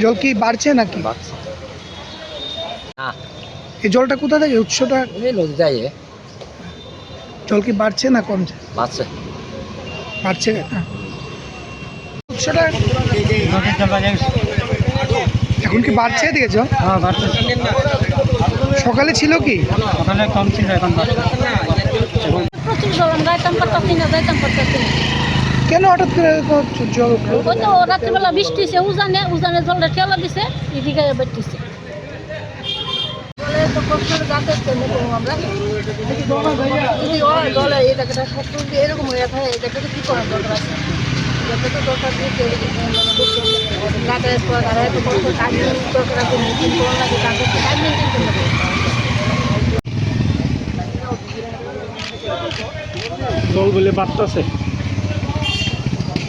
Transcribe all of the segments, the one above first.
জল কি বাড়ছে নাকি? বাড়ছে এই জলটা কোথা থেকে উৎসটা? নদী যায় জল কি বাড়ছে না কমছে? বাড়ছে। বাড়ছে। উৎসটা? এখন কি বাড়ছে এদিকে জল? হ্যাঁ বাড়ছে। সকালে ছিল কি? সকালে কম ছিল এখন বাড়ছে। প্রচুর গরম যাইতাম না যাইতাম কেন হঠাৎ করে জল উঠল? ওই তো রাত্রিবেলা বৃষ্টি হয়েছে উজানে উজানে জলটা ঠেলা দিছে এদিকে বেটিছে এরকম হয়ে থাকে এটাকে কি করার দরকার আছে? এটা তো দরকার টাইম দরকার আছে মিটিং করা লাগে তাদের টাইম মেনটেন করতে হবে। জল বলে বাড়তেছে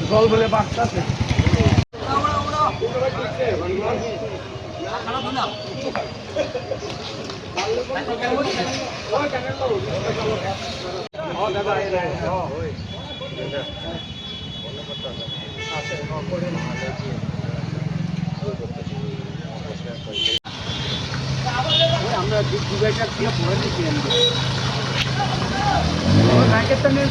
জল বলে বাড়তেছে আমরা দু জায়গা দিয়ে পড়ে দিচ্ছি ব্যাংকের নিয়ে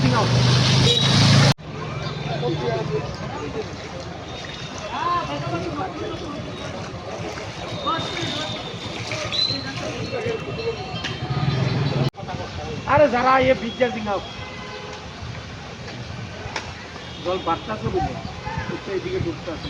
আরে যারা এ পিকচার দিঙাও জল বাড়তাছে বলে এদিকে ঢুকতে আছে